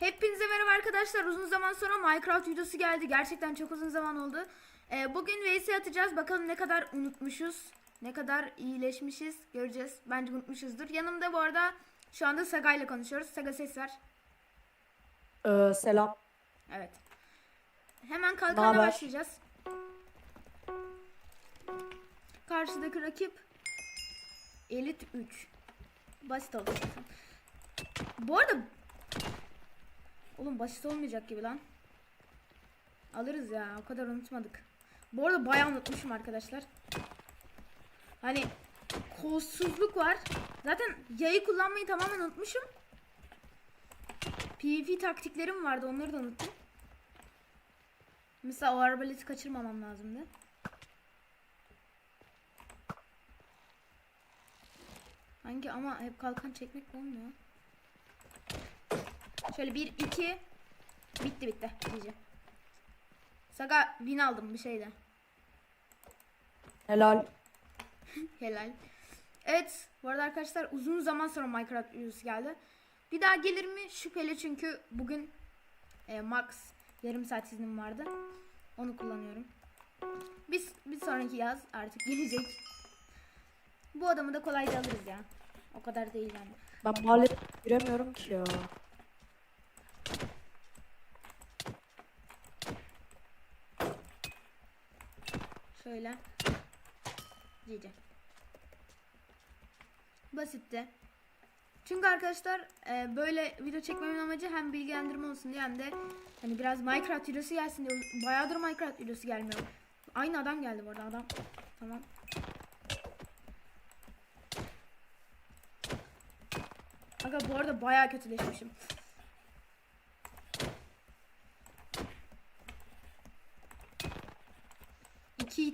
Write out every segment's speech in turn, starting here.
Hepinize merhaba arkadaşlar. Uzun zaman sonra Minecraft videosu geldi. Gerçekten çok uzun zaman oldu. Ee, bugün VS atacağız. Bakalım ne kadar unutmuşuz. Ne kadar iyileşmişiz. Göreceğiz. Bence unutmuşuzdur. Yanımda bu arada şu anda Saga ile konuşuyoruz. Saga ses ver. Ee, selam. Evet. Hemen kalkanla Naber? başlayacağız. Karşıdaki rakip Elite 3. Basit oldu. Bu arada Oğlum basit olmayacak gibi lan. Alırız ya. O kadar unutmadık. Bu arada bayağı unutmuşum arkadaşlar. Hani kolsuzluk var. Zaten yayı kullanmayı tamamen unutmuşum. PvP taktiklerim vardı. Onları da unuttum. Mesela o arbaleti kaçırmamam lazımdı. Hangi ama hep kalkan çekmek olmuyor. Şöyle bir iki bitti bitti iyice. Saga bin aldım bir şeyde. Helal. Helal. Evet bu arada arkadaşlar uzun zaman sonra Minecraft videosu geldi. Bir daha gelir mi şüpheli çünkü bugün e, max yarım saat iznim vardı. Onu kullanıyorum. Biz bir sonraki yaz artık gelecek. Bu adamı da kolayca alırız ya. O kadar değil yani. Ben mahallede giremiyorum ki ya. Şöyle. Cici. Basitti. Çünkü arkadaşlar e, böyle video çekmemin amacı hem bilgilendirme olsun diye hem de hani biraz Minecraft videosu gelsin diye. Bayağıdır Minecraft videosu gelmiyor. Aynı adam geldi bu arada adam. Tamam. Aga bu arada bayağı kötüleşmişim.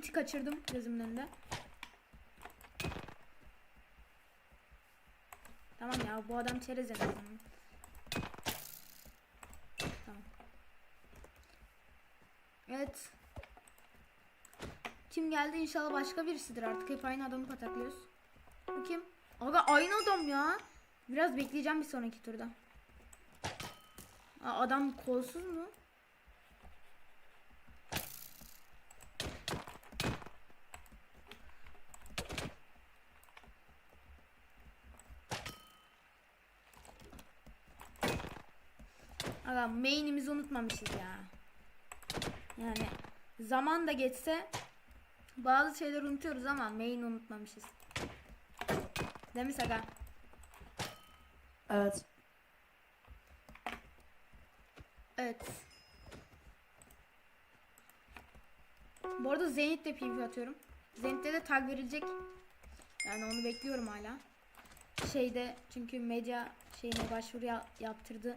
İti kaçırdım gözümün önünde. Tamam ya bu adam çerez en azından. Tamam. Evet. Kim geldi inşallah başka birisidir artık hep aynı adamı pataklıyoruz. Bu kim? Aga aynı adam ya. Biraz bekleyeceğim bir sonraki turda. Aa, adam kolsuz mu? Main'imizi unutmamışız ya. Yani zaman da geçse bazı şeyler unutuyoruz ama main unutmamışız. Değil mi Saga? Evet. Evet. Bu arada Zenit'te PvP atıyorum. Zenit'te de tag verilecek. Yani onu bekliyorum hala. Şeyde çünkü medya şeyine başvuru ya- yaptırdı.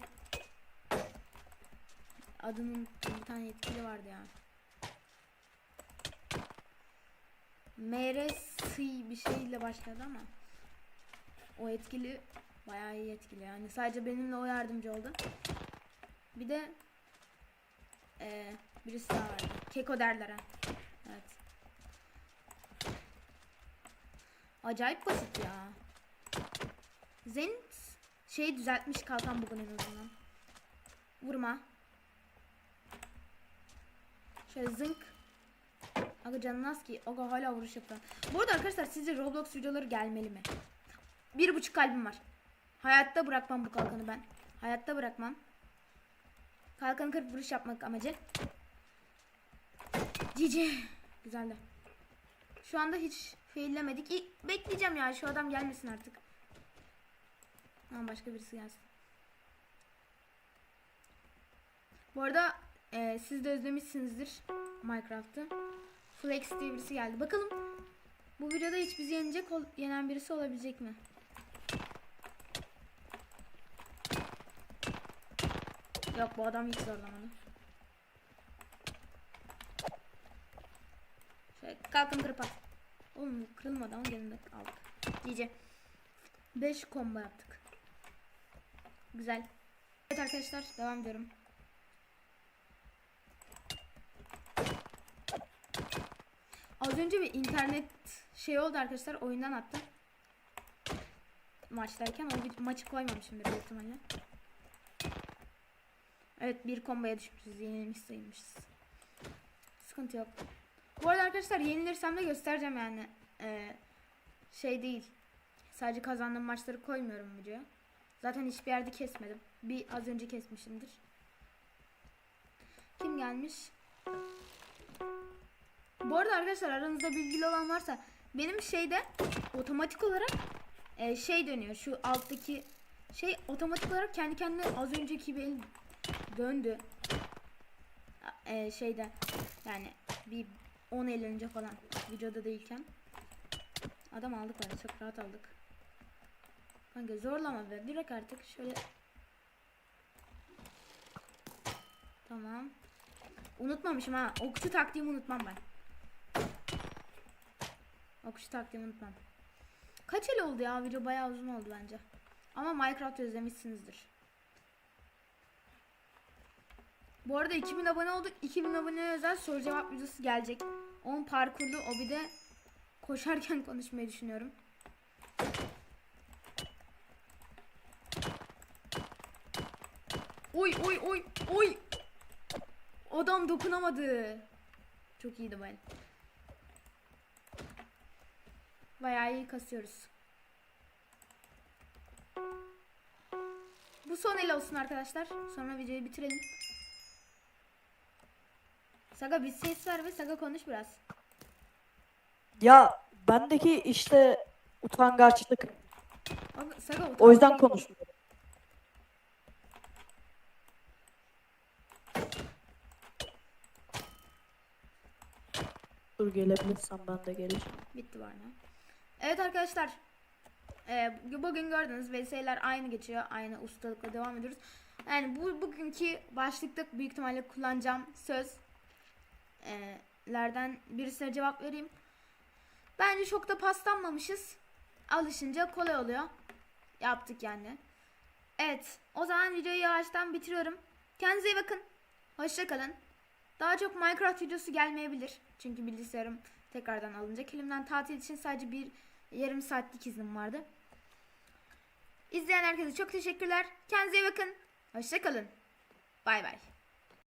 Adının bir tane yetkili vardı ya. MRS bir şeyle başladı ama o etkili bayağı iyi etkili yani sadece benimle o yardımcı oldu. Bir de eee birisi daha vardı. Keko derler ha. Evet. Acayip basit ya. Zenit şey düzeltmiş kalkan bugün en azından. Vurma. Şöyle zınk. Aga canın az ki. Aga hala vuruş yapıyor. Bu arada arkadaşlar sizce Roblox videoları gelmeli mi? Bir buçuk kalbim var. Hayatta bırakmam bu kalkanı ben. Hayatta bırakmam. Kalkanı kırıp vuruş yapmak amacı. Cici. Güzeldi. Şu anda hiç faillemedik. İlk bekleyeceğim ya şu adam gelmesin artık. Ama başka birisi gelsin. Bu arada e, siz de özlemişsinizdir Minecraft'ı. Flex diye birisi geldi. Bakalım bu videoda hiç bizi yenecek yenen birisi olabilecek mi? Yok bu adam hiç zorlamadı. Şöyle kalkın kırıp at. Oğlum kırılmadı ama gelin aldık. GG. 5 combo yaptık. Güzel. Evet arkadaşlar devam ediyorum. Az önce bir internet şey oldu arkadaşlar oyundan attım. Maçtayken o maçı koymamışımdır büyük ihtimalle. Evet bir komboya düşmüşüz. Yenilmiş sayılmışız. Sıkıntı yok. Bu arada arkadaşlar yenilirsem de göstereceğim yani. Ee, şey değil. Sadece kazandığım maçları koymuyorum videoya. Zaten hiçbir yerde kesmedim. Bir az önce kesmişimdir. Kim gelmiş? Bu arada arkadaşlar aranızda bilgili olan varsa benim şeyde otomatik olarak e, şey dönüyor. Şu alttaki şey otomatik olarak kendi kendine az önceki el döndü. E, şeyde yani bir 10 el önce falan videoda değilken. Adam aldık var çok rahat aldık. Kanka zorlama be direkt artık şöyle. Tamam. Unutmamışım ha. Okçu taktiğimi unutmam ben. Okçu taktiğimi unutmam. Kaç el oldu ya? Video bayağı uzun oldu bence. Ama Minecraft özlemişsinizdir. Bu arada 2000 abone olduk. 2000 abone özel soru cevap videosu gelecek. Onun parkurlu o bir de koşarken konuşmayı düşünüyorum. Oy oy oy oy. Adam dokunamadı. Çok iyiydi bu el. Bayağı iyi kasıyoruz. Bu son el olsun arkadaşlar. Sonra videoyu bitirelim. Saga bir ses ver ve Saga konuş biraz. Ya bendeki işte utangaçlık. Bak, Saga utan. O yüzden konuşmuyorum. Dur gelebilirsen ben de geleceğim. Bitti var ne? Evet arkadaşlar. Ee, bugün gördüğünüz VS'ler aynı geçiyor. Aynı ustalıkla devam ediyoruz. Yani bu bugünkü başlıkta büyük ihtimalle kullanacağım söz ee, lerden birisine cevap vereyim. Bence çok da paslanmamışız. Alışınca kolay oluyor. Yaptık yani. Evet. O zaman videoyu yavaştan bitiriyorum. Kendinize iyi bakın. Hoşça kalın. Daha çok Minecraft videosu gelmeyebilir. Çünkü bilgisayarım tekrardan alınacak. Elimden tatil için sadece bir yarım saatlik iznim vardı. İzleyen herkese çok teşekkürler. Kendinize iyi bakın. Hoşça kalın. Bay bay.